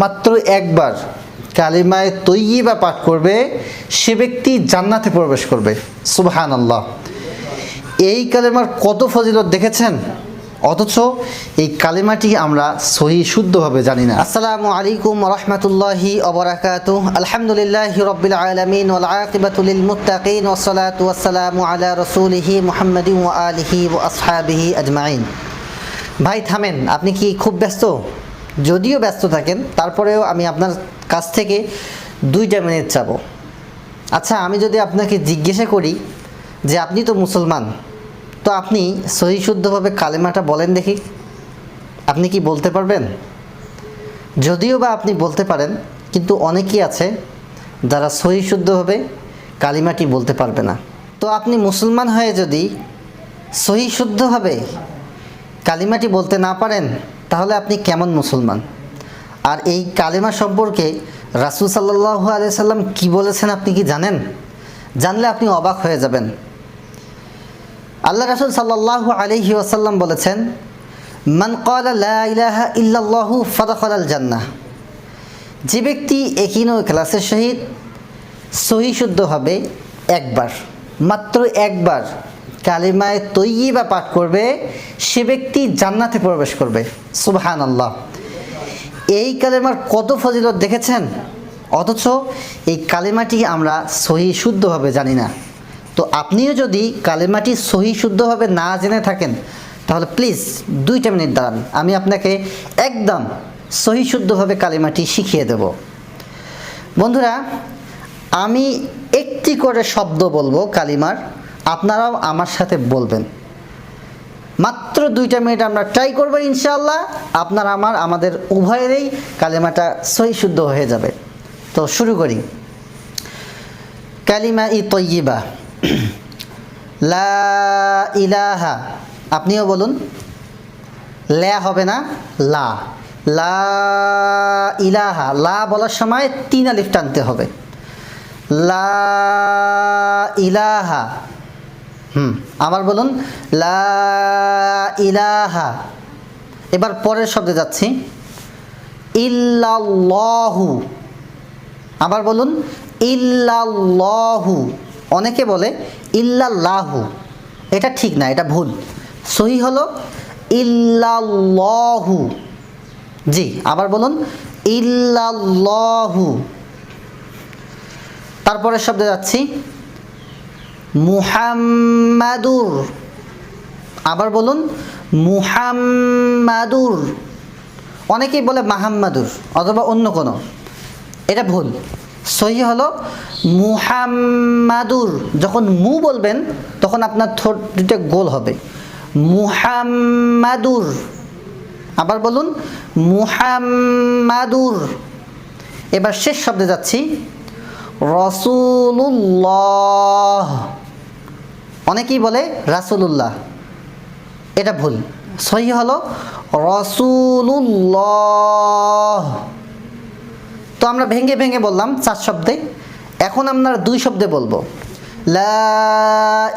মাত্র একবার কালিমায় তৈয়বা পাঠ করবে, সে ব্যক্তি জান্নাতে প্রবেশ করবে। সুবহান আল্লাহ এই কালেমার কত ফজিলত দেখেছেন? অথচ এই কালেমাটি আমরা সহি শুদ্ধভাবে জানি না। আসসালামু আলাইকুম রহমতুল্লাহি অবরাকাতু আলহামদুলিল্লাহ রব্বিল আলমিন আকিবাতুল মুত্তাকিন ওয়াসসালাতু ওয়াসসালামু আলা রাসূলিহি মুহাম্মাদিন ওয়া আলিহি ওয়া আসহাবিহি আজমাইন। ভাই থামেন, আপনি কি খুব ব্যস্ত? যদিও ব্যস্ত থাকেন, তারপরেও আমি আপনার কাছ থেকে দুইটা মিনিট চাবো। আচ্ছা আমি যদি আপনাকে জিজ্ঞাসা করি যে আপনি তো মুসলমান, তো আপনি সহি শুদ্ধভাবে কালেমাটা বলেন দেখি। আপনি কি বলতে পারবেন? যদিও বা আপনি বলতে পারেন, কিন্তু অনেকেই আছে যারা সহি শুদ্ধভাবে কালিমাটি বলতে পারবে না। তো আপনি মুসলমান হয়ে যদি সহি শুদ্ধভাবে কালিমাটি বলতে না পারেন তাহলে আপনি কেমন মুসলমান? আর এই কালিমা সম্পর্কে রাসুল সাল্লাহ সাল্লাম কী বলেছেন আপনি কি জানেন? জানলে আপনি অবাক হয়ে যাবেন। আল্লাহ রাসুল সাল্লাহ আলহি ওয়াসাল্লাম বলেছেন, মান ইলাহা ইল্লাল্লাহু ফাদাখাল আল জান্নাহ। যে ব্যক্তি একিনো ক্লাসের সহিত সহি শুদ্ধভাবে একবার, মাত্র একবার কালিমায় তৈয়বা পাঠ করবে, সে ব্যক্তি জান্নাতে প্রবেশ করবে। সুবহান আল্লাহ এই কালেমার কত ফজিলত দেখেছেন? অথচ এই কালেমাটি আমরা সহি শুদ্ধভাবে জানি না। তো আপনিও যদি কালেমাটি সহি শুদ্ধভাবে না জেনে থাকেন, তাহলে প্লিজ দুইটা মিনিট দাঁড়ান। আমি আপনাকে একদম সহি শুদ্ধভাবে কালেমাটি শিখিয়ে দেব। বন্ধুরা, আমি একটি করে শব্দ বলব কালিমার। আপনারাও আমার সাথে বলবেন। মাত্র দুইটা মিনিট আমরা ট্রাই করব ইনশাআল্লাহ। আপনার আমার, আমাদের উভয়েরই কালিমাটা সহি শুদ্ধ হয়ে যাবে। তো শুরু করি। কালিমা ই তৈয়িবা। লা ইলাহা, আপনিও বলুন। লে হবে না, লা। লা ইলাহা, লা বলার সময় তিন আলিফ টানতে হবে। লা ইলাহা হুম। আবার বলুন, লা ইলাহা। এবার পরের শব্দে যাচ্ছি। ইল্লাল্লাহু। আবার বলুন, ইল্লাল্লাহু। অনেকে বলে ইল্লাল্লাহু। এটা ঠিক না, এটা ভুল। সহি হলো ইল্লাল্লাহু। জি, আবার বলুন, ইল্লাল্লাহু। তারপরের শব্দে যাচ্ছি। মুহাম্মাদুর। আবার বলুন, মুহাম্মাদুর। অনেকেই বলে মাহাম্মাদুর অথবা অন্য কোনো। এটা ভুল। সহি হলো মুহাম্মাদুর। যখন মু বলবেন, তখন আপনার ঠোঁট দুটো গোল হবে। মুহাম্মাদুর। আবার বলুন, মুহাম্মাদুর। এবার শেষ শব্দে যাচ্ছি। রসুল্লাহ অনেকেই বলে রাসুলুল্লাহ। এটা ভুল। সহি হলো রসুলুল্লাহ। তো আমরা ভেঙে ভেঙে বললাম চার শব্দে। এখন আমরা দুই শব্দে বলব। লা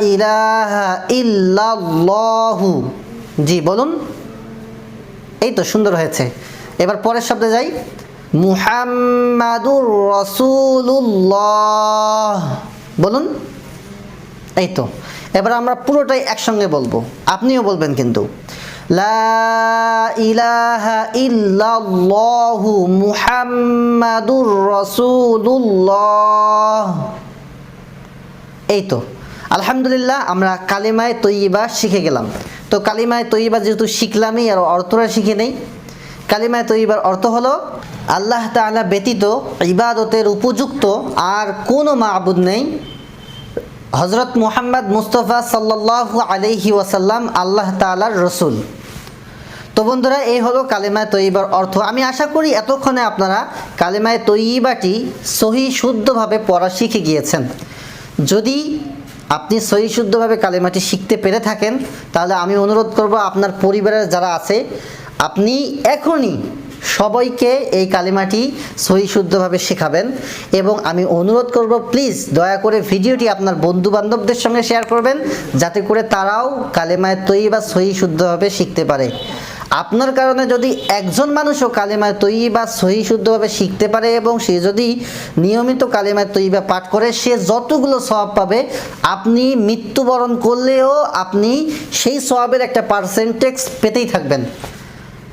জি, বলুন। এই তো সুন্দর হয়েছে। এবার পরের শব্দে যাই। মুহাম্মাদুর রসুল্লাহ বলুন। এই তো। এবার আমরা পুরোটাই একসঙ্গে বলব। আপনিও বলবেন কিন্তু। লা ইলাহা এই তো। আলহামদুলিল্লাহ, আমরা কালিমায় তৈবা শিখে গেলাম। তো কালিমায় তৈবা যেহেতু শিখলামই আর অর্থটা শিখে নেই। কালিমায় তৈবার অর্থ হলো, আল্লাহ তাআলা ব্যতীত ইবাদতের উপযুক্ত আর কোনো মাবুদ নেই। হজরত মুহাম্মদ মুস্তফা সাল্লাহ আলহি ওয়াসাল্লাম আল্লাহ তালার রসুল। তো বন্ধুরা, এই হলো কালেমায় তৈবার অর্থ। আমি আশা করি এতক্ষণে আপনারা কালেমায় তৈবাটি সহি শুদ্ধভাবে পড়া শিখে গিয়েছেন। যদি আপনি সহি শুদ্ধভাবে কালেমাটি শিখতে পেরে থাকেন, তাহলে আমি অনুরোধ করব আপনার পরিবারের যারা আছে, আপনি এখনই সবাইকে এই কালিমাটি সহি শুদ্ধভাবে শেখাবেন এবং আমি অনুরোধ করব প্লিজ দয়া করে ভিডিওটি আপনার বন্ধু বান্ধবদের সঙ্গে শেয়ার করবেন, যাতে করে তারাও কালেমায় তৈরি বা সহি শুদ্ধভাবে শিখতে পারে। আপনার কারণে যদি একজন মানুষও কালেমায় তৈবা সহি শুদ্ধভাবে শিখতে পারে এবং সে যদি নিয়মিত কালেমায় তৈবা পাঠ করে, সে যতগুলো সওয়াব পাবে, আপনি মৃত্যুবরণ করলেও আপনি সেই সওয়াবের একটা পার্সেন্টেজ পেতেই থাকবেন।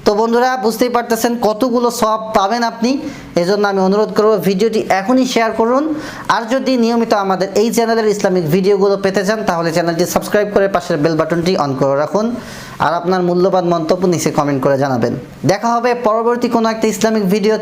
তো বন্ধুরা, বুঝতেই পারতেছেন কতগুলো সব পাবেন আপনি। এজন্য আমি অনুরোধ করব ভিডিওটি এখনই শেয়ার করুন। আর যদি নিয়মিত আমাদের এই চ্যানেলের ইসলামিক ভিডিওগুলো পেতে চান, তাহলে চ্যানেলটি সাবস্ক্রাইব করে পাশের বেল বাটনটি অন করে রাখুন। আর আপনার মূল্যবান মন্তব্য নিচে কমেন্ট করে জানাবেন। দেখা হবে পরবর্তী কোনো একটা ইসলামিক ভিডিও